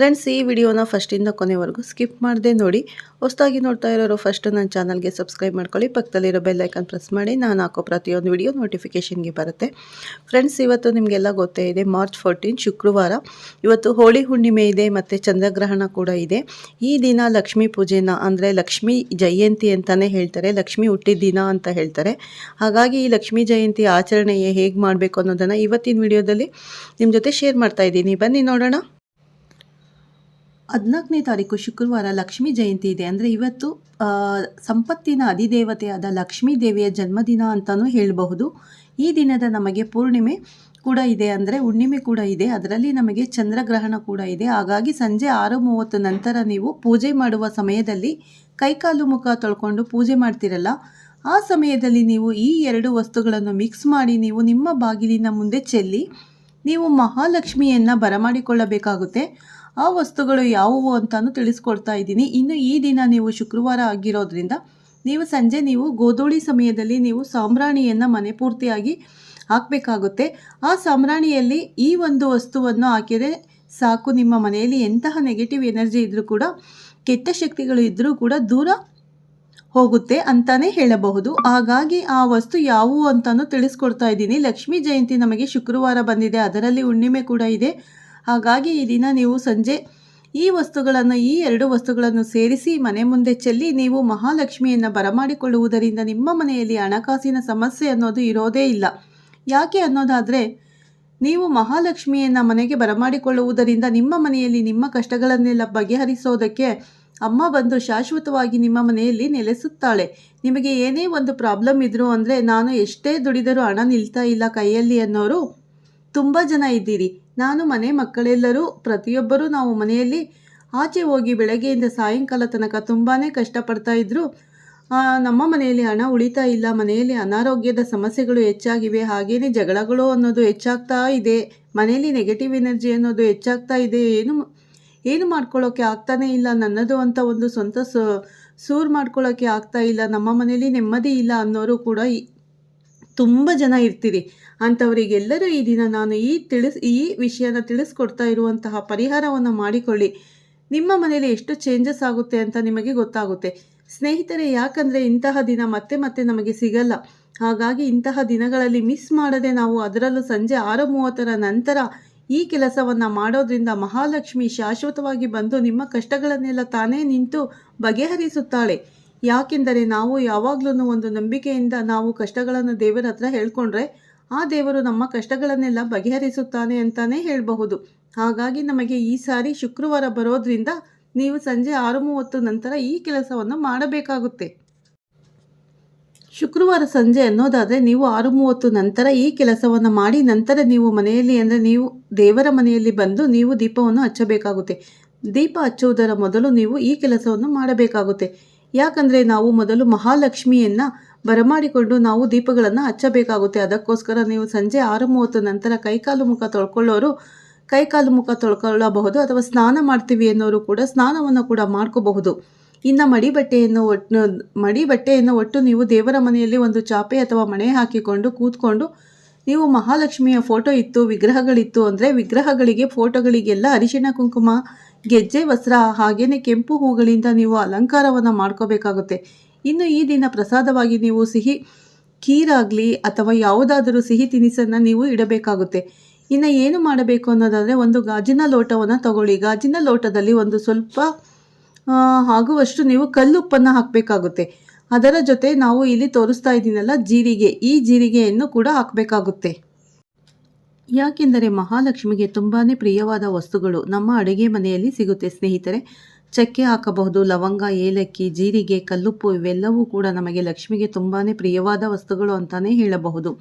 Friends ಈ ವಿಡಿಯೋನ ಫಸ್ಟಿಂದ ಕೊನೆವರೆಗೂ ಸ್ಕಿಪ್ ಮಾಡದೆ ನೋಡಿ. ಹೊಸದಾಗಿ ನೋಡ್ತಾ ಇರೋರು ಫಸ್ಟ್ ನನ್ನ ಚಾನಲ್ಗೆ ಸಬ್ಸ್ಕ್ರೈಬ್ ಮಾಡ್ಕೊಳ್ಳಿ. ಪಕ್ಕದಲ್ಲಿರೋ ಬೆಲ್ ಐಕನ್ ಪ್ರೆಸ್ ಮಾಡಿ. ನಾನು ಹಾಕೋ ಪ್ರತಿಯೊಂದು ವಿಡಿಯೋ ನೋಟಿಫಿಕೇಷನ್ಗೆ ಬರುತ್ತೆ. ಫ್ರೆಂಡ್ಸ್ ಇವತ್ತು ನಿಮಗೆಲ್ಲ ಗೊತ್ತೇ ಇದೆ ಮಾರ್ಚ್ ಫೋರ್ಟೀನ್ ಶುಕ್ರವಾರ. ಇವತ್ತು ಹೋಳಿ ಹುಣ್ಣಿಮೆ ಇದೆ ಮತ್ತು ಚಂದ್ರಗ್ರಹಣ ಕೂಡ ಇದೆ. ಈ ದಿನ ಲಕ್ಷ್ಮೀ ಪೂಜೆನ ಅಂದರೆ ಲಕ್ಷ್ಮೀ ಜಯಂತಿ ಅಂತಲೇ ಹೇಳ್ತಾರೆ. ಲಕ್ಷ್ಮಿ ಹುಟ್ಟಿದ ದಿನ ಅಂತ ಹೇಳ್ತಾರೆ. ಹಾಗಾಗಿ ಈ ಲಕ್ಷ್ಮೀ ಜಯಂತಿ ಆಚರಣೆ ಹೇಗೆ ಮಾಡಬೇಕು ಅನ್ನೋದನ್ನು ಇವತ್ತಿನ ವಿಡಿಯೋದಲ್ಲಿ ನಿಮ್ಮ ಜೊತೆ ಶೇರ್ ಮಾಡ್ತಾ ಇದ್ದೀನಿ. ಬನ್ನಿ ನೋಡೋಣ. ಹದಿನಾಲ್ಕನೇ ತಾರೀಕು ಶುಕ್ರವಾರ ಲಕ್ಷ್ಮೀ ಜಯಂತಿ ಇದೆ. ಅಂದರೆ ಇವತ್ತು ಸಂಪತ್ತಿನ ಅಧಿದೇವತೆಯಾದ ಲಕ್ಷ್ಮೀ ದೇವಿಯ ಜನ್ಮದಿನ ಅಂತಲೂ ಹೇಳಬಹುದು. ಈ ದಿನದ ನಮಗೆ ಪೂರ್ಣಿಮೆ ಕೂಡ ಇದೆ ಅಂದರೆ ಹುಣ್ಣಿಮೆ ಕೂಡ ಇದೆ. ಅದರಲ್ಲಿ ನಮಗೆ ಚಂದ್ರಗ್ರಹಣ ಕೂಡ ಇದೆ. ಹಾಗಾಗಿ ಸಂಜೆ ಆರು ಮೂವತ್ತು ನಂತರ ನೀವು ಪೂಜೆ ಮಾಡುವ ಸಮಯದಲ್ಲಿ ಕೈಕಾಲು ಮುಖ ತೊಳ್ಕೊಂಡು ಪೂಜೆ ಮಾಡ್ತಿರಲ್ಲ, ಆ ಸಮಯದಲ್ಲಿ ನೀವು ಈ ಎರಡು ವಸ್ತುಗಳನ್ನು ಮಿಕ್ಸ್ ಮಾಡಿ ನೀವು ನಿಮ್ಮ ಬಾಗಿಲಿನ ಮುಂದೆ ಚೆಲ್ಲಿ ನೀವು ಮಹಾಲಕ್ಷ್ಮಿಯನ್ನು ಬರಮಾಡಿಕೊಳ್ಳಬೇಕಾಗುತ್ತೆ. ಆ ವಸ್ತುಗಳು ಯಾವುವು ಅಂತಾನೂ ತಿಳಿಸ್ಕೊಡ್ತಾ ಇದ್ದೀನಿ. ಇನ್ನು ಈ ದಿನ ನೀವು ಶುಕ್ರವಾರ ಆಗಿರೋದ್ರಿಂದ ನೀವು ಸಂಜೆ ನೀವು ಗೋಧೂಳಿ ಸಮಯದಲ್ಲಿ ನೀವು ಸಾಂಬ್ರಾಣಿಯನ್ನು ಮನೆ ಪೂರ್ತಿಯಾಗಿ ಹಾಕಬೇಕಾಗುತ್ತೆ. ಆ ಸಾಂಬ್ರಾಣಿಯಲ್ಲಿ ಈ ಒಂದು ವಸ್ತುವನ್ನು ಹಾಕಿದರೆ ಸಾಕು. ನಿಮ್ಮ ಮನೆಯಲ್ಲಿ ಎಂತಹ ನೆಗೆಟಿವ್ ಎನರ್ಜಿ ಇದ್ದರೂ ಕೂಡ, ಕೆಟ್ಟ ಶಕ್ತಿಗಳು ಇದ್ದರೂ ಕೂಡ ದೂರ ಹೋಗುತ್ತೆ ಅಂತಾನೆ ಹೇಳಬಹುದು. ಹಾಗಾಗಿ ಆ ವಸ್ತು ಯಾವುವು ಅಂತಲೂ ತಿಳಿಸ್ಕೊಡ್ತಾ ಇದ್ದೀನಿ. ಲಕ್ಷ್ಮೀ ಜಯಂತಿ ನಮಗೆ ಶುಕ್ರವಾರ ಬಂದಿದೆ. ಅದರಲ್ಲಿ ಹುಣ್ಣಿಮೆ ಕೂಡ ಇದೆ. ಹಾಗಾಗಿ ಈ ದಿನ ನೀವು ಸಂಜೆ ಈ ವಸ್ತುಗಳನ್ನು, ಈ ಎರಡು ವಸ್ತುಗಳನ್ನು ಸೇರಿಸಿ ಮನೆ ಮುಂದೆ ಚೆಲ್ಲಿ ನೀವು ಮಹಾಲಕ್ಷ್ಮಿಯನ್ನು ಬರಮಾಡಿಕೊಳ್ಳುವುದರಿಂದ ನಿಮ್ಮ ಮನೆಯಲ್ಲಿ ಹಣಕಾಸಿನ ಸಮಸ್ಯೆ ಅನ್ನೋದು ಇರೋದೇ ಇಲ್ಲ. ಯಾಕೆ ಅನ್ನೋದಾದರೆ, ನೀವು ಮಹಾಲಕ್ಷ್ಮಿಯನ್ನು ಮನೆಗೆ ಬರಮಾಡಿಕೊಳ್ಳುವುದರಿಂದ ನಿಮ್ಮ ಮನೆಯಲ್ಲಿ ನಿಮ್ಮ ಕಷ್ಟಗಳನ್ನೆಲ್ಲ ಬಗೆಹರಿಸೋದಕ್ಕೆ ಅಮ್ಮ ಬಂದು ಶಾಶ್ವತವಾಗಿ ನಿಮ್ಮ ಮನೆಯಲ್ಲಿ ನೆಲೆಸುತ್ತಾಳೆ. ನಿಮಗೆ ಏನೇ ಒಂದು ಪ್ರಾಬ್ಲಮ್ ಇದ್ರು ಅಂದರೆ, ನಾನು ಎಷ್ಟೇ ದುಡಿದರೂ ಹಣ ನಿಲ್ತಾ ಇಲ್ಲ ಕೈಯಲ್ಲಿ ಅನ್ನೋರು ತುಂಬ ಜನ ಇದ್ದೀರಿ. ನಾನು ಮನೆ ಮಕ್ಕಳೆಲ್ಲರೂ ಪ್ರತಿಯೊಬ್ಬರೂ ನಾವು ಮನೆಯಲ್ಲಿ ಆಚೆ ಹೋಗಿ ಬೆಳಗ್ಗೆಯಿಂದ ಸಾಯಂಕಾಲ ತನಕ ತುಂಬಾ ಕಷ್ಟಪಡ್ತಾ ಇದ್ದರು ನಮ್ಮ ಮನೆಯಲ್ಲಿ ಹಣ ಉಳಿತಾ ಇಲ್ಲ. ಮನೆಯಲ್ಲಿ ಅನಾರೋಗ್ಯದ ಸಮಸ್ಯೆಗಳು ಹೆಚ್ಚಾಗಿವೆ. ಹಾಗೇನೆ ಜಗಳಗಳು ಅನ್ನೋದು ಹೆಚ್ಚಾಗ್ತಾ ಇದೆ. ಮನೆಯಲ್ಲಿ ನೆಗೆಟಿವ್ ಎನರ್ಜಿ ಅನ್ನೋದು ಹೆಚ್ಚಾಗ್ತಾ ಇದೆ. ಏನು ಏನು ಮಾಡ್ಕೊಳ್ಳೋಕ್ಕೆ ಆಗ್ತಾನೇ ಇಲ್ಲ. ನನ್ನದು ಅಂತ ಒಂದು ಸ್ವಂತ ಸೂರು ಮಾಡ್ಕೊಳ್ಳೋಕ್ಕೆ ಆಗ್ತಾ ಇಲ್ಲ. ನಮ್ಮ ಮನೆಯಲ್ಲಿ ನೆಮ್ಮದಿ ಇಲ್ಲ ಅನ್ನೋರು ಕೂಡ ತುಂಬ ಜನ ಇರ್ತೀರಿ. ಅಂಥವರಿಗೆಲ್ಲರೂ ಈ ದಿನ ನಾನು ಈ ತಿಳಿಸ್, ಈ ವಿಷಯನ ತಿಳಿಸ್ಕೊಡ್ತಾ ಇರುವಂತಹ ಪರಿಹಾರವನ್ನು ಮಾಡಿಕೊಳ್ಳಿ. ನಿಮ್ಮ ಮನೇಲಿ ಎಷ್ಟು ಚೇಂಜಸ್ ಆಗುತ್ತೆ ಅಂತ ನಿಮಗೆ ಗೊತ್ತಾಗುತ್ತೆ. ಸ್ನೇಹಿತರೆ, ಯಾಕಂದರೆ ಇಂತಹ ದಿನ ಮತ್ತೆ ಮತ್ತೆ ನಮಗೆ ಸಿಗಲ್ಲ. ಹಾಗಾಗಿ ಇಂತಹ ದಿನಗಳಲ್ಲಿ ಮಿಸ್ ಮಾಡದೆ ನಾವು ಅದರಲ್ಲೂ ಸಂಜೆ ಆರು ಮೂವತ್ತರ ನಂತರ ಈ ಕೆಲಸವನ್ನು ಮಾಡೋದ್ರಿಂದ ಮಹಾಲಕ್ಷ್ಮಿ ಶಾಶ್ವತವಾಗಿ ಬಂದು ನಿಮ್ಮ ಕಷ್ಟಗಳನ್ನೆಲ್ಲ ತಾನೇ ನಿಂತು ಬಗೆಹರಿಸುತ್ತಾಳೆ. ಯಾಕೆಂದರೆ ನಾವು ಯಾವಾಗಲೂ ಒಂದು ನಂಬಿಕೆಯಿಂದ ನಾವು ಕಷ್ಟಗಳನ್ನು ದೇವರ ಹತ್ರ ಹೇಳ್ಕೊಂಡ್ರೆ ಆ ದೇವರು ನಮ್ಮ ಕಷ್ಟಗಳನ್ನೆಲ್ಲ ಬಗೆಹರಿಸುತ್ತಾನೆ ಅಂತಾನೆ ಹೇಳಬಹುದು. ಹಾಗಾಗಿ ನಮಗೆ ಈ ಸಾರಿ ಶುಕ್ರವಾರ ಬರೋದ್ರಿಂದ ನೀವು ಸಂಜೆ ಆರು ಮೂವತ್ತು ನಂತರ ಈ ಕೆಲಸವನ್ನು ಮಾಡಬೇಕಾಗುತ್ತೆ. ಶುಕ್ರವಾರ ಸಂಜೆ ಅನ್ನೋದಾದರೆ ನೀವು ಆರು ಮೂವತ್ತು ನಂತರ ಈ ಕೆಲಸವನ್ನು ಮಾಡಿ ನಂತರ ನೀವು ಮನೆಯಲ್ಲಿ ಅಂದರೆ ನೀವು ದೇವರ ಮನೆಯಲ್ಲಿ ಬಂದು ನೀವು ದೀಪವನ್ನು ಹಚ್ಚಬೇಕಾಗುತ್ತೆ. ದೀಪ ಹಚ್ಚುವುದರ ಮೊದಲು ನೀವು ಈ ಕೆಲಸವನ್ನು ಮಾಡಬೇಕಾಗುತ್ತೆ. ಯಾಕಂದರೆ ನಾವು ಮೊದಲು ಮಹಾಲಕ್ಷ್ಮಿಯನ್ನು ಬರಮಾಡಿಕೊಂಡು ನಾವು ದೀಪಗಳನ್ನು ಹಚ್ಚಬೇಕಾಗುತ್ತೆ. ಅದಕ್ಕೋಸ್ಕರ ನೀವು ಸಂಜೆ ಆರು ಮೂವತ್ತು ನಂತರ ಕೈಕಾಲು ಮುಖ ತೊಳ್ಕೊಳ್ಳೋರು ಕೈಕಾಲು ಮುಖ ತೊಳ್ಕೊಳ್ಳಬಹುದು ಅಥವಾ ಸ್ನಾನ ಮಾಡ್ತೀವಿ ಅನ್ನೋರು ಕೂಡ ಸ್ನಾನವನ್ನು ಕೂಡ ಮಾಡ್ಕೋಬಹುದು. ಇನ್ನು ಮಡಿ ಬಟ್ಟೆಯನ್ನು ಒಟ್ಟು, ಮಡಿ ಬಟ್ಟೆಯನ್ನು ಒಟ್ಟು ನೀವು ದೇವರ ಮನೆಯಲ್ಲಿ ಒಂದು ಚಾಪೆ ಅಥವಾ ಮಣೆ ಹಾಕಿಕೊಂಡು ಕೂತ್ಕೊಂಡು ನೀವು ಮಹಾಲಕ್ಷ್ಮಿಯ ಫೋಟೋ ಇತ್ತು, ವಿಗ್ರಹಗಳಿತ್ತು ಅಂದರೆ ವಿಗ್ರಹಗಳಿಗೆ, ಫೋಟೋಗಳಿಗೆಲ್ಲ ಅರಿಶಿಣ, ಕುಂಕುಮ ಗೆಜ್ಜೆ, ವಸ್ತ್ರ, ಹಾಗೇನೆ ಕೆಂಪು ಹೂಗಳಿಂದ ನೀವು ಅಲಂಕಾರವನ್ನು ಮಾಡ್ಕೋಬೇಕಾಗುತ್ತೆ. ಇನ್ನು ಈ ದಿನ ಪ್ರಸಾದವಾಗಿ ನೀವು ಸಿಹಿ ಖೀರಾಗಲಿ ಅಥವಾ ಯಾವುದಾದರೂ ಸಿಹಿ ತಿನಿಸನ್ನು ನೀವು ಇಡಬೇಕಾಗುತ್ತೆ. ಇನ್ನು ಏನು ಮಾಡಬೇಕು ಅನ್ನೋದಾದರೆ ಒಂದು ಗಾಜಿನ ಲೋಟವನ್ನು ತಗೊಳ್ಳಿ. ಗಾಜಿನ ಲೋಟದಲ್ಲಿ ಒಂದು ಸ್ವಲ್ಪ ಆಗುವಷ್ಟು ನೀವು ಕಲ್ಲುಪ್ಪನ್ನು ಹಾಕಬೇಕಾಗುತ್ತೆ. ಅದರ ಜೊತೆ ನಾವು ಇಲ್ಲಿ ತೋರಿಸ್ತಾ ಇದ್ದೀನಲ್ಲ, ಜೀರಿಗೆ. ಈ ಜೀರಿಗೆಯನ್ನು ಕೂಡ ಹಾಕಬೇಕಾಗುತ್ತೆ. ಯಾಕೆಂದರೆ ಮಹಾಲಕ್ಷ್ಮಿಗೆ ತುಂಬಾ ಪ್ರಿಯವಾದ ವಸ್ತುಗಳು ನಮ್ಮ ಅಡುಗೆ ಮನೆಯಲ್ಲಿ ಸಿಗುತ್ತೆ ಸ್ನೇಹಿತರೆ. ಚಕ್ಕೆ ಹಾಕಬಹುದು, ಲವಂಗ, ಏಲಕ್ಕಿ, ಜೀರಿಗೆ, ಕಲ್ಲುಪ್ಪು ಇವೆಲ್ಲವೂ ಕೂಡ ನಮಗೆ ಲಕ್ಷ್ಮಿಗೆ ತುಂಬಾ ಪ್ರಿಯವಾದ ವಸ್ತುಗಳು ಅಂತಲೇ ಹೇಳಬಹುದು.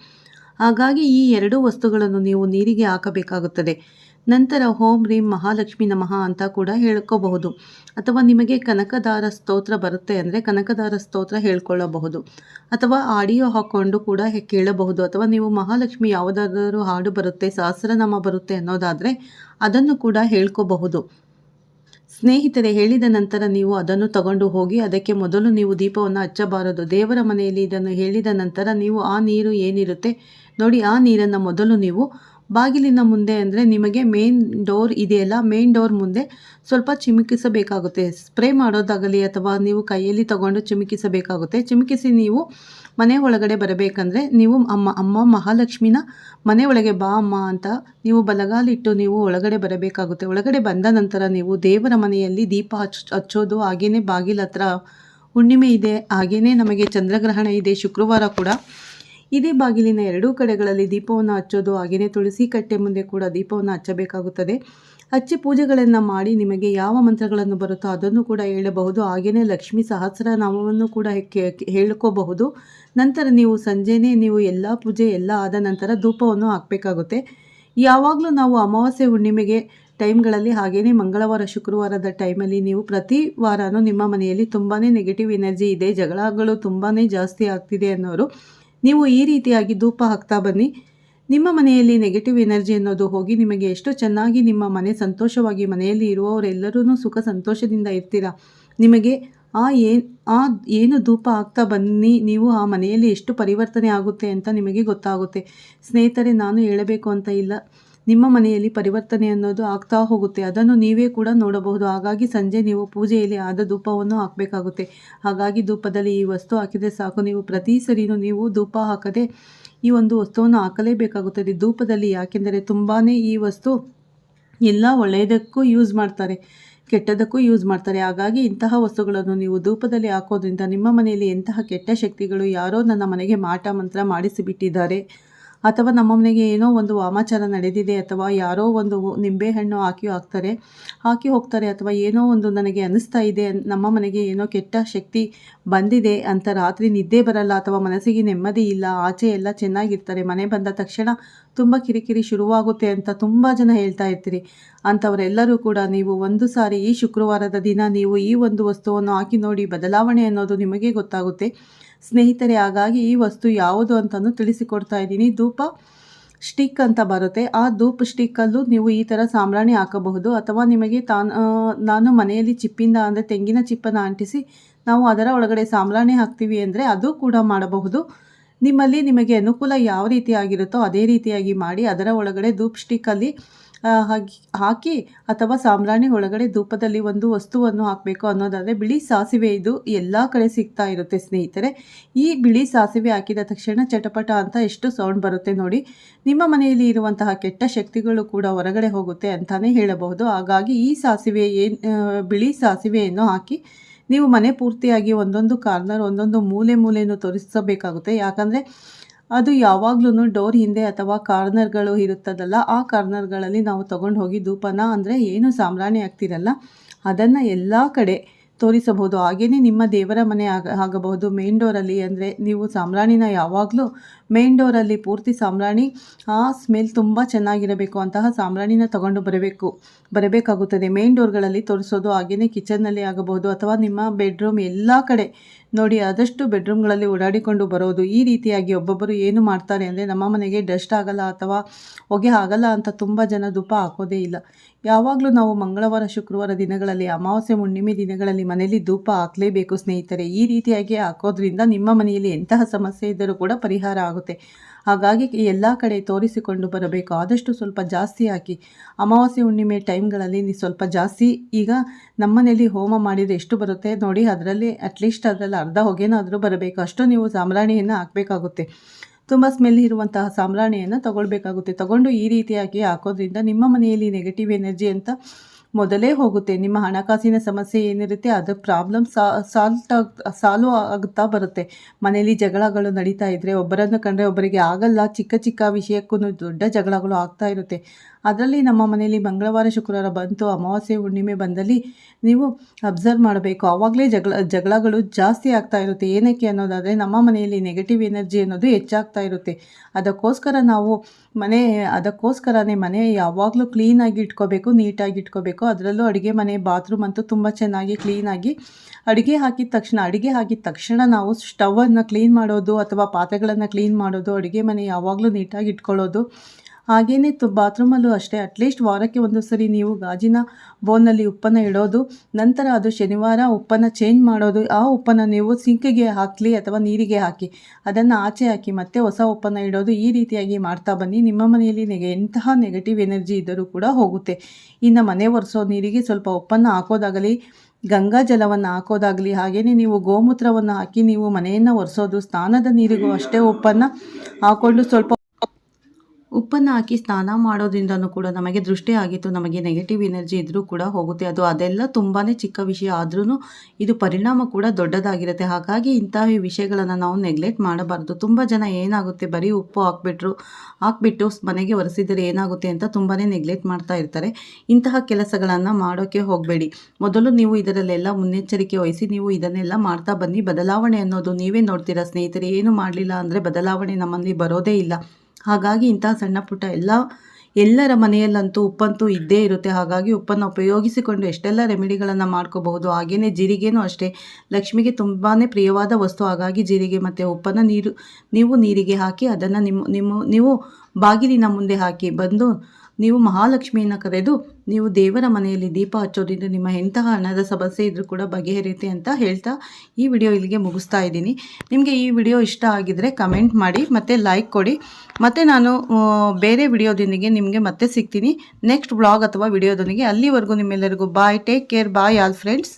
ಹಾಗಾಗಿ ಈ ಎರಡೂ ವಸ್ತುಗಳನ್ನು ನೀವು ನೀರಿಗೆ ಹಾಕಬೇಕಾಗುತ್ತದೆ. ನಂತರ ಓಂ ರೀಂ ಮಹಾಲಕ್ಷ್ಮಿ ನಮಃ ಅಂತ ಕೂಡ ಹೇಳ್ಕೋಬಹುದು. ಅಥವಾ ನಿಮಗೆ ಕನಕದಾರ ಸ್ತೋತ್ರ ಬರುತ್ತೆ ಅಂದರೆ ಕನಕದಾರ ಸ್ತೋತ್ರ ಹೇಳ್ಕೊಳ್ಳಬಹುದು. ಅಥವಾ ಆಡಿಯೋ ಹಾಕ್ಕೊಂಡು ಕೂಡ ಹೆ- ಕೇಳಬಹುದು. ಅಥವಾ ನೀವು ಮಹಾಲಕ್ಷ್ಮಿ ಯಾವುದಾದರೂ ಹಾಡು ಬರುತ್ತೆ, ಸಹಸ್ರನಾಮ ಬರುತ್ತೆ ಅನ್ನೋದಾದರೆ ಅದನ್ನು ಕೂಡ ಹೇಳ್ಕೋಬಹುದು. ಸ್ನೇಹಿತರೆ, ಹೇಳಿದ ನಂತರ ನೀವು ಅದನ್ನು ತಗೊಂಡು ಹೋಗಿ ಅದಕ್ಕೆ ಮೊದಲು ನೀವು ದೀಪವನ್ನು ಹಚ್ಚಬಾರದು. ದೇವರ ಮನೆಯಲ್ಲಿ ಇದನ್ನು ಹೇಳಿದ ನಂತರ ನೀವು ಆ ನೀರು ಏನಿರುತ್ತೆ ನೋಡಿ, ಆ ನೀರನ್ನು ಮೊದಲು ನೀವು ಬಾಗಿಲಿನ ಮುಂದೆ ಅಂದರೆ ನಿಮಗೆ ಮೇನ್ ಡೋರ್ ಇದೆಯಲ್ಲ ಮೇನ್ ಡೋರ್ ಮುಂದೆ ಸ್ವಲ್ಪ ಚಿಮುಕಿಸಬೇಕಾಗುತ್ತೆ. ಸ್ಪ್ರೇ ಮಾಡೋದಾಗಲಿ ಅಥವಾ ನೀವು ಕೈಯಲ್ಲಿ ತಗೊಂಡು ಚಿಮುಕಿಸಬೇಕಾಗುತ್ತೆ. ಚಿಮುಕಿಸಿ ನೀವು ಮನೆ ಒಳಗಡೆ ಬರಬೇಕಂದ್ರೆ ನೀವು ಅಮ್ಮ ಅಮ್ಮ ಮಹಾಲಕ್ಷ್ಮಿನ ಮನೆ ಒಳಗೆ ಬಾ ಅಮ್ಮ ಅಂತ ನೀವು ಬಲಗಾಲಿಟ್ಟು ನೀವು ಒಳಗಡೆ ಬರಬೇಕಾಗುತ್ತೆ. ಒಳಗಡೆ ಬಂದ ನಂತರ ನೀವು ದೇವರ ಮನೆಯಲ್ಲಿ ದೀಪ ಹಚ್ ಹಚ್ಚೋದು ಹಾಗೇನೆ ಬಾಗಿಲ ಹತ್ರ ಹುಣ್ಣಿಮೆ ಇದೆ ಹಾಗೆಯೇ ನಮಗೆ ಚಂದ್ರಗ್ರಹಣ ಇದೆ, ಶುಕ್ರವಾರ ಕೂಡ ಇದೇ ಬಾಗಿಲಿನ ಎರಡೂ ಕಡೆಗಳಲ್ಲಿ ದೀಪವನ್ನು ಹಚ್ಚೋದು, ಹಾಗೆಯೇ ತುಳಸಿ ಕಟ್ಟೆ ಮುಂದೆ ಕೂಡ ದೀಪವನ್ನು ಹಚ್ಚಬೇಕಾಗುತ್ತದೆ. ಹಚ್ಚಿ ಪೂಜೆಗಳನ್ನು ಮಾಡಿ ನಿಮಗೆ ಯಾವ ಮಂತ್ರಗಳನ್ನು ಬರುತ್ತೋ ಅದನ್ನು ಕೂಡ ಹೇಳಬಹುದು. ಹಾಗೆಯೇ ಲಕ್ಷ್ಮೀ ಸಹಸ್ರನಾಮವನ್ನು ಕೂಡ ಹೇಳ್ಕೋಬಹುದು. ನಂತರ ನೀವು ಸಂಜೆನೇ ನೀವು ಎಲ್ಲ ಪೂಜೆ ಎಲ್ಲ ಆದ ನಂತರ ಧೂಪವನ್ನು ಹಾಕಬೇಕಾಗುತ್ತೆ. ಯಾವಾಗಲೂ ನಾವು ಅಮಾವಾಸ್ಯೆ ಹುಣ್ಣಿಮೆಗೆ ಟೈಮ್ಗಳಲ್ಲಿ ಹಾಗೆಯೇ ಮಂಗಳವಾರ, ಶುಕ್ರವಾರದ ಟೈಮಲ್ಲಿ ನೀವು ಪ್ರತಿ ವಾರನೂ ನಿಮ್ಮ ಮನೆಯಲ್ಲಿ ತುಂಬಾ ನೆಗೆಟಿವ್ ಎನರ್ಜಿ ಇದೆ. ಜಗಳಗಳು ತುಂಬಾ ಜಾಸ್ತಿ ಆಗ್ತಿದೆ ಅನ್ನೋರು ನೀವು ಈ ರೀತಿಯಾಗಿ ಧೂಪ ಹಾಕ್ತಾ ಬನ್ನಿ. ನಿಮ್ಮ ಮನೆಯಲ್ಲಿ ನೆಗೆಟಿವ್ ಎನರ್ಜಿ ಅನ್ನೋದು ಹೋಗಿ ನಿಮಗೆ ಎಷ್ಟು ಚೆನ್ನಾಗಿ ನಿಮ್ಮ ಮನೆ ಸಂತೋಷವಾಗಿ ಮನೆಯಲ್ಲಿ ಇರುವವರೆಲ್ಲರೂ ಸುಖ ಸಂತೋಷದಿಂದ ಇರ್ತೀರ? ನಿಮಗೆ ಆ ಏನು ಆ ಏನು ಧೂಪ ಹಾಕ್ತಾ ಬನ್ನಿ, ನೀವು ಆ ಮನೆಯಲ್ಲಿ ಎಷ್ಟು ಪರಿವರ್ತನೆ ಆಗುತ್ತೆ ಅಂತ ನಿಮಗೆ ಗೊತ್ತಾಗುತ್ತೆ. ಸ್ನೇಹಿತರೆ, ನಾನು ಹೇಳಬೇಕು ಅಂತ ಇಲ್ಲ. ನಿಮ್ಮ ಮನೆಯಲ್ಲಿ ಪರಿವರ್ತನೆ ಅನ್ನೋದು ಆಗ್ತಾ ಹೋಗುತ್ತೆ. ಅದನ್ನು ನೀವೇ ಕೂಡ ನೋಡಬಹುದು. ಹಾಗಾಗಿ ಸಂಜೆ ನೀವು ಪೂಜೆಯಲ್ಲಿ ಆದ ಧೂಪವನ್ನು ಹಾಕಬೇಕಾಗುತ್ತೆ. ಹಾಗಾಗಿ ಧೂಪದಲ್ಲಿ ಈ ವಸ್ತು ಹಾಕಿದರೆ ಸಾಕು. ನೀವು ಪ್ರತಿ ಸರಿನೂ ನೀವು ಧೂಪ ಹಾಕದೆ ಈ ಒಂದು ವಸ್ತುವನ್ನು ಹಾಕಲೇಬೇಕಾಗುತ್ತದೆ. ಧೂಪದಲ್ಲಿ ಯಾಕೆಂದರೆ ತುಂಬಾ ಈ ವಸ್ತು ಎಲ್ಲ ಒಳ್ಳೆಯದಕ್ಕೂ ಯೂಸ್ ಮಾಡ್ತಾರೆ, ಕೆಟ್ಟದಕ್ಕೂ ಯೂಸ್ ಮಾಡ್ತಾರೆ. ಹಾಗಾಗಿ ಇಂತಹ ವಸ್ತುಗಳನ್ನು ನೀವು ಧೂಪದಲ್ಲಿ ಹಾಕೋದ್ರಿಂದ ನಿಮ್ಮ ಮನೆಯಲ್ಲಿ ಎಂತಹ ಕೆಟ್ಟ ಶಕ್ತಿಗಳು ಯಾರೋ ನನ್ನ ಮನೆಗೆ ಮಾಟ ಮಂತ್ರ ಮಾಡಿಸಿಬಿಟ್ಟಿದ್ದಾರೆ. ಅಥವಾ ನಮ್ಮ ಮನೆಗೆ ಏನೋ ಒಂದು ವಾಮಾಚಾರ ನಡೆದಿದೆ ಅಥವಾ ಯಾರೋ ಒಂದು ನಿಂಬೆಹಣ್ಣು ಹಾಕಿ ಹಾಕ್ತಾರೆ, ಹಾಕಿ ಹೋಗ್ತಾರೆ ಅಥವಾ ಏನೋ ಒಂದು ನನಗೆ ಅನಿಸ್ತಾ ಇದೆ, ನಮ್ಮ ಮನೆಗೆ ಏನೋ ಕೆಟ್ಟ ಶಕ್ತಿ ಬಂದಿದೆ ಅಂತ ರಾತ್ರಿ ನಿದ್ದೆ ಬರಲ್ಲ ಅಥವಾ ಮನಸ್ಸಿಗೆ ನೆಮ್ಮದಿ ಇಲ್ಲ, ಆಚೆ ಎಲ್ಲ ಚೆನ್ನಾಗಿರ್ತಾರೆ, ಮನೆ ಬಂದ ತಕ್ಷಣ ತುಂಬ ಕಿರಿಕಿರಿ ಶುರುವಾಗುತ್ತೆ ಅಂತ ತುಂಬ ಜನ ಹೇಳ್ತಾ ಇರ್ತೀರಿ. ಅಂಥವರೆಲ್ಲರೂ ಕೂಡ ನೀವು ಒಂದು ಸಾರಿ ಈ ಶುಕ್ರವಾರದ ದಿನ ನೀವು ಈ ಒಂದು ವಸ್ತುವನ್ನು ಹಾಕಿ ನೋಡಿ, ಬದಲಾವಣೆ ಅನ್ನೋದು ನಿಮಗೆ ಗೊತ್ತಾಗುತ್ತೆ. ಸ್ನೇಹಿತರೆ, ಹಾಗಾಗಿ ಈ ವಸ್ತು ಯಾವುದು ಅಂತಲೂ ತಿಳಿಸಿಕೊಡ್ತಾ ಇದ್ದೀನಿ. ಧೂಪ ಸ್ಟಿಕ್ ಅಂತ ಬರುತ್ತೆ. ಆ ಧೂಪ್ ಸ್ಟಿಕ್ಕಲ್ಲೂ ನೀವು ಈ ಥರ ಸಾಂಬ್ರಾಣಿ ಹಾಕಬಹುದು. ಅಥವಾ ನಿಮಗೆ ತಾನು ನಾನು ಮನೆಯಲ್ಲಿ ಚಿಪ್ಪಿಂದ, ಅಂದರೆ ತೆಂಗಿನ ಚಿಪ್ಪನ್ನು ಅಂಟಿಸಿ ನಾವು ಅದರ ಒಳಗಡೆ ಸಾಂಬ್ರಾಣಿ ಹಾಕ್ತೀವಿ ಅಂದರೆ ಅದು ಕೂಡ ಮಾಡಬಹುದು. ನಿಮ್ಮಲ್ಲಿ ನಿಮಗೆ ಅನುಕೂಲ ಯಾವ ರೀತಿಯಾಗಿರುತ್ತೋ ಅದೇ ರೀತಿಯಾಗಿ ಮಾಡಿ ಅದರ ಒಳಗಡೆ ಧೂಪ್ ಸ್ಟಿಕ್ಕಲ್ಲಿ ಹಾಕಿ ಹಾಕಿ ಅಥವಾ ಸಾಂಬ್ರಾಣಿ ಒಳಗಡೆ ಧೂಪದಲ್ಲಿ ಒಂದು ವಸ್ತುವನ್ನು ಹಾಕಬೇಕು ಅನ್ನೋದಾದರೆ ಬಿಳಿ ಸಾಸಿವೆ. ಇದು ಎಲ್ಲ ಕಡೆ ಸಿಗ್ತಾ ಇರುತ್ತೆ ಸ್ನೇಹಿತರೆ. ಈ ಬಿಳಿ ಸಾಸಿವೆ ಹಾಕಿದ ತಕ್ಷಣ ಚಟಪಟ ಅಂತ ಎಷ್ಟು ಸೌಂಡ್ ಬರುತ್ತೆ ನೋಡಿ. ನಿಮ್ಮ ಮನೆಯಲ್ಲಿ ಇರುವಂತಹ ಕೆಟ್ಟ ಶಕ್ತಿಗಳು ಕೂಡ ಹೊರಗಡೆ ಹೋಗುತ್ತೆ ಅಂತಲೇ ಹೇಳಬಹುದು. ಹಾಗಾಗಿ ಈ ಸಾಸಿವೆ ಏನು ಬಿಳಿ ಸಾಸಿವೆಯನ್ನು ಹಾಕಿ ನೀವು ಮನೆ ಪೂರ್ತಿಯಾಗಿ ಒಂದೊಂದು ಕಾರ್ನರ್, ಒಂದೊಂದು ಮೂಲೆ ಮೂಲೆಯನ್ನು ತೋರಿಸಬೇಕಾಗುತ್ತೆ. ಯಾಕಂದರೆ ಅದು ಯಾವಾಗ್ಲೂ ಡೋರ್ ಹಿಂದೆ ಅಥವಾ ಕಾರ್ನರ್ಗಳು ಇರುತ್ತದಲ್ಲ, ಆ ಕಾರ್ನರ್ಗಳಲ್ಲಿ ನಾವು ತಗೊಂಡು ಹೋಗಿ ಧೂಪನ ಅಂದರೆ ಏನು ಸಾಂಬ್ರಾಣಿ ಆಗ್ತಿರಲ್ಲ, ಅದನ್ನು ಎಲ್ಲ ಕಡೆ ತೋರಿಸಬಹುದು. ಹಾಗೆಯೇ ನಿಮ್ಮ ದೇವರ ಮನೆ ಆಗ, ಆಗಬಹುದು ಮೇನ್ ಡೋರಲ್ಲಿ ಅಂದರೆ ನೀವು ಸಾಂಬ್ರಾಣಿನ ಯಾವಾಗಲೂ ಮೇನ್ ಡೋರಲ್ಲಿ ಪೂರ್ತಿ ಸಾಂಬ್ರಾಣಿ, ಆ ಸ್ಮೆಲ್ ತುಂಬ ಚೆನ್ನಾಗಿರಬೇಕು ಅಂತಹ ಸಾಂಬ್ರಾಣಿನ ತಗೊಂಡು ಬರಬೇಕು, ಬರಬೇಕಾಗುತ್ತದೆ. ಮೇನ್ ಡೋರ್ಗಳಲ್ಲಿ ತೋರಿಸೋದು ಹಾಗೆಯೇ ಕಿಚನ್ನಲ್ಲಿ ಆಗಬಹುದು ಅಥವಾ ನಿಮ್ಮ ಬೆಡ್ರೂಮ್ ಎಲ್ಲ ಕಡೆ ನೋಡಿ ಆದಷ್ಟು ಬೆಡ್ರೂಮ್ಗಳಲ್ಲಿ ಓಡಾಡಿಕೊಂಡು ಬರೋದು. ಈ ರೀತಿಯಾಗಿ ಒಬ್ಬೊಬ್ಬರು ಏನು ಮಾಡ್ತಾರೆ ಅಂದರೆ ನಮ್ಮ ಮನೆಗೆ ಡಸ್ಟ್ ಆಗಲ್ಲ ಅಥವಾ ಹೊಗೆ ಆಗಲ್ಲ ಅಂತ ತುಂಬ ಜನ ಧೂಪ ಹಾಕೋದೇ ಇಲ್ಲ. ಯಾವಾಗಲೂ ನಾವು ಮಂಗಳವಾರ, ಶುಕ್ರವಾರ ದಿನಗಳಲ್ಲಿ, ಅಮಾವಾಸ್ಯೆ, ಹುಣ್ಣಿಮೆ ದಿನಗಳಲ್ಲಿ ಮನೆಯಲ್ಲಿ ಧೂಪ ಹಾಕಲೇಬೇಕು ಸ್ನೇಹಿತರೆ. ಈ ರೀತಿಯಾಗಿ ಹಾಕೋದ್ರಿಂದ ನಿಮ್ಮ ಮನೆಯಲ್ಲಿ ಎಂತಹ ಸಮಸ್ಯೆ ಇದ್ದರೂ ಕೂಡ ಪರಿಹಾರ ಆಗುತ್ತೆ ಹಾಗಾಗಿ ಎಲ್ಲ ಕಡೆ ತೋರಿಸಿಕೊಂಡು ಬರಬೇಕು. ಆದಷ್ಟು ಸ್ವಲ್ಪ ಜಾಸ್ತಿ ಹಾಕಿ. ಅಮಾವಾಸ್ಯೆ ಹುಣ್ಣಿಮೆ ಟೈಮ್ಗಳಲ್ಲಿ ನೀವು ಸ್ವಲ್ಪ ಜಾಸ್ತಿ. ಈಗ ನಮ್ಮನೇಲಿ ಹೋಮ ಮಾಡಿದರೆ ಎಷ್ಟು ಬರುತ್ತೆ? ನೋಡಿ, ಅದರಲ್ಲಿ ಅಟ್ಲೀಸ್ಟ್ ಅದರಲ್ಲಿ ಅರ್ಧ ಹೊಗೆನಾದರೂ ಬರಬೇಕು. ಅಷ್ಟು ನೀವು ಸಾಂಬ್ರಾಣಿಯನ್ನು ಹಾಕಬೇಕಾಗುತ್ತೆ. ತುಂಬ ಸ್ಮೆಲ್ ಇರುವಂತಹ ಸಾಂಬ್ರಾಣಿಯನ್ನು ತಗೊಳ್ಬೇಕಾಗುತ್ತೆ. ತಗೊಂಡು ಈ ರೀತಿಯಾಗಿ ಹಾಕೋದ್ರಿಂದ ನಿಮ್ಮ ಮನೆಯಲ್ಲಿ ನೆಗೆಟಿವ್ ಎನರ್ಜಿ ಅಂತ ಮೊದಲೇ ಹೋಗುತ್ತೆ. ನಿಮ್ಮ ಹಣಕಾಸಿನ ಸಮಸ್ಯೆ ಏನಿರುತ್ತೆ, ಅದು ಪ್ರಾಬ್ಲಮ್ ಸಾಲ್ಟ್ ಸಾಲು ಸಾಲ್ವ್ ಆಗುತ್ತಾ ಬರುತ್ತೆ. ಮನೆಯಲ್ಲಿ ಜಗಳಗಳು ನಡೀತಾ ಇದ್ದರೆ ಒಬ್ಬರನ್ನು ಕಂಡ್ರೆ ಒಬ್ಬರಿಗೆ ಆಗಲ್ಲ. ಚಿಕ್ಕ ಚಿಕ್ಕ ವಿಷಯಕ್ಕೂ ದೊಡ್ಡ ಜಗಳಗಳು ಆಗ್ತಾ ಇರುತ್ತೆ. ಅದರಲ್ಲಿ ನಮ್ಮ ಮನೆಯಲ್ಲಿ ಮಂಗಳವಾರ, ಶುಕ್ರವಾರ ಬಂತು, ಅಮಾವಾಸ್ಯೆ, ಹುಣ್ಣಿಮೆ ಬಂದಲ್ಲಿ ನೀವು ಅಬ್ಸರ್ವ್ ಮಾಡಬೇಕು. ಆವಾಗಲೇ ಜಗಳ, ಜಗಳಗಳು ಜಾಸ್ತಿ ಆಗ್ತಾ ಇರುತ್ತೆ. ಏನಕ್ಕೆ ಅನ್ನೋದಾದರೆ ನಮ್ಮ ಮನೆಯಲ್ಲಿ ನೆಗೆಟಿವ್ ಎನರ್ಜಿ ಅನ್ನೋದು ಹೆಚ್ಚಾಗ್ತಾ ಇರುತ್ತೆ. ಅದಕ್ಕೋಸ್ಕರ ನಾವು ಮನೆ, ಅದಕ್ಕೋಸ್ಕರನೇ ಮನೆ ಯಾವಾಗಲೂ ಕ್ಲೀನಾಗಿ ಇಟ್ಕೋಬೇಕು ನೀಟಾಗಿ ಇಟ್ಕೋಬೇಕು. ಅದರಲ್ಲೂ ಅಡುಗೆ ಮನೆ ಬಾತ್ರೂಮ್ ಅಂತೂ ತುಂಬ ಚೆನ್ನಾಗಿ ಕ್ಲೀನಾಗಿ ಅಡುಗೆ ಹಾಕಿದ ತಕ್ಷಣ, ಅಡುಗೆ ಹಾಕಿದ ತಕ್ಷಣ ನಾವು ಸ್ಟವನ್ನು ಕ್ಲೀನ್ ಮಾಡೋದು ಅಥವಾ ಪಾತ್ರೆಗಳನ್ನು ಕ್ಲೀನ್ ಮಾಡೋದು, ಅಡುಗೆ ಮನೆ ಯಾವಾಗಲೂ ನೀಟಾಗಿ ಇಟ್ಕೊಳ್ಳೋದು ಹಾಗೆಯೇ ತು ಬಾತ್ರೂಮಲ್ಲೂ ಅಷ್ಟೇ ಅಟ್ಲೀಸ್ಟ್ ವಾರಕ್ಕೆ ಒಂದು ಸರಿ ನೀವು ಗಾಜಿನ ಬೌಲ್ನಲ್ಲಿ ಉಪ್ಪನ್ನು ಇಡೋದು, ನಂತರ ಅದು ಶನಿವಾರ ಉಪ್ಪನ್ನು ಚೇಂಜ್ ಮಾಡೋದು, ಆ ಉಪ್ಪನ್ನು ನೀವು ಸಿಂಕಿಗೆ ಹಾಕಲಿ ಅಥವಾ ನೀರಿಗೆ ಹಾಕಿ, ಅದನ್ನು ಆಚೆ ಹಾಕಿ ಮತ್ತೆ ಹೊಸ ಉಪ್ಪನ್ನು ಇಡೋದು, ಈ ರೀತಿಯಾಗಿ ಮಾಡ್ತಾ ಬನ್ನಿ. ನಿಮ್ಮ ಮನೆಯಲ್ಲಿ ನೆಗೆ ಎಂತಹ ನೆಗೆಟಿವ್ ಎನರ್ಜಿ ಇದ್ದರೂ ಕೂಡ ಹೋಗುತ್ತೆ. ಇನ್ನು ಮನೆ ಒರೆಸೋ ನೀರಿಗೆ ಸ್ವಲ್ಪ ಉಪ್ಪನ್ನು ಹಾಕೋದಾಗಲಿ, ಗಂಗಾ ಜಲವನ್ನು ಹಾಕೋದಾಗಲಿ ಹಾಗೆಯೇ ನೀವು ಗೋಮೂತ್ರವನ್ನು ಹಾಕಿ ನೀವು ಮನೆಯನ್ನು ಒರೆಸೋದು, ಸ್ನಾನದ ನೀರಿಗೂ ಅಷ್ಟೇ ಉಪ್ಪನ್ನು ಹಾಕೊಂಡು ಸ್ವಲ್ಪ ಉಪ್ಪನ್ನು ಹಾಕಿ ಸ್ನಾನ ಮಾಡೋದ್ರಿಂದನೂ ಕೂಡ ನಮಗೆ ದೃಷ್ಟಿ ಆಗಿತ್ತು, ನಮಗೆ ನೆಗೆಟಿವ್ ಎನರ್ಜಿ ಇದ್ದರೂ ಕೂಡ ಹೋಗುತ್ತೆ. ಅದು ಅದೆಲ್ಲ ತುಂಬಾ ಚಿಕ್ಕ ವಿಷಯ. ಆದ್ರೂ ಇದು ಪರಿಣಾಮ ಕೂಡ ದೊಡ್ಡದಾಗಿರುತ್ತೆ. ಹಾಗಾಗಿ ಇಂತಹ ವಿಷಯಗಳನ್ನು ನಾವು ನೆಗ್ಲೆಕ್ಟ್ ಮಾಡಬಾರ್ದು. ತುಂಬ ಜನ ಏನಾಗುತ್ತೆ? ಬರೀ ಉಪ್ಪು ಹಾಕ್ಬಿಟ್ರು, ಹಾಕ್ಬಿಟ್ಟು ಮನೆಗೆ ಒರೆಸಿದರೆ ಏನಾಗುತ್ತೆ ಅಂತ ತುಂಬಾ ನೆಗ್ಲೆಕ್ಟ್ ಮಾಡ್ತಾ ಇರ್ತಾರೆ. ಇಂತಹ ಕೆಲಸಗಳನ್ನು ಮಾಡೋಕ್ಕೆ ಹೋಗಬೇಡಿ. ಮೊದಲು ನೀವು ಇದರಲ್ಲೆಲ್ಲ ಮುನ್ನೆಚ್ಚರಿಕೆ ವಹಿಸಿ, ನೀವು ಇದನ್ನೆಲ್ಲ ಮಾಡ್ತಾ ಬನ್ನಿ. ಬದಲಾವಣೆ ಅನ್ನೋದು ನೀವೇ ನೋಡ್ತೀರಾ ಸ್ನೇಹಿತರೆ? ಏನು ಮಾಡಲಿಲ್ಲ ಅಂದರೆ ಬದಲಾವಣೆ ನಮ್ಮಲ್ಲಿ ಬರೋದೇ ಇಲ್ಲ. ಹಾಗಾಗಿ ಇಂತಹ ಸಣ್ಣ ಪುಟ್ಟ ಎಲ್ಲ, ಎಲ್ಲರ ಮನೆಯಲ್ಲಂತೂ ಉಪ್ಪಂತೂ ಇದ್ದೇ ಇರುತ್ತೆ. ಹಾಗಾಗಿ ಉಪ್ಪನ್ನು ಉಪಯೋಗಿಸಿಕೊಂಡು ಎಷ್ಟೆಲ್ಲ ರೆಮಿಡಿಗಳನ್ನು ಮಾಡ್ಕೋಬಹುದು. ಹಾಗೆಯೇ ಜೀರಿಗೆನೂ ಅಷ್ಟೇ. ಲಕ್ಷ್ಮಿಗೆ ತುಂಬಾ ಪ್ರಿಯವಾದ ವಸ್ತು. ಹಾಗಾಗಿ ಜೀರಿಗೆ ಮತ್ತು ಉಪ್ಪನ್ನು ನೀರು, ನೀವು ನೀರಿಗೆ ಹಾಕಿ ಅದನ್ನು ನಿಮ್ಮ ನಿಮ್ಮ, ನೀವು ಬಾಗಿಲಿನ ಮುಂದೆ ಹಾಕಿ ಬಂದು ನೀವು ಮಹಾಲಕ್ಷ್ಮಿಯನ್ನು ಕರೆದು ನೀವು ದೇವರ ಮನೆಯಲ್ಲಿ ದೀಪ ಹಚ್ಚೋದ್ರಿಂದ ನಿಮ್ಮ ಎಂತಹ ಹಣದ ಸಮಸ್ಯೆ ಇದ್ರೂ ಕೂಡ ಬಗೆಹರಿಯುತ್ತೆ ಅಂತ ಹೇಳ್ತಾ ಈ ವಿಡಿಯೋ ಇಲ್ಲಿಗೆ ಮುಗಿಸ್ತಾ ಇದ್ದೀನಿ. ನಿಮಗೆ ಈ ವಿಡಿಯೋ ಇಷ್ಟ ಆಗಿದರೆ ಕಮೆಂಟ್ ಮಾಡಿ, ಮತ್ತು ಲೈಕ್ ಕೊಡಿ, ಮತ್ತು ನಾನು ಬೇರೆ ವಿಡಿಯೋದೊಂದಿಗೆ ನಿಮಗೆ ಮತ್ತೆ ಸಿಗ್ತೀನಿ. ನೆಕ್ಸ್ಟ್ ಬ್ಲಾಗ್ ಅಥವಾ ವಿಡಿಯೋದೊಂದಿಗೆ ಅಲ್ಲಿವರೆಗೂ ನಿಮ್ಮೆಲ್ಲರಿಗೂ bye take care bye all friends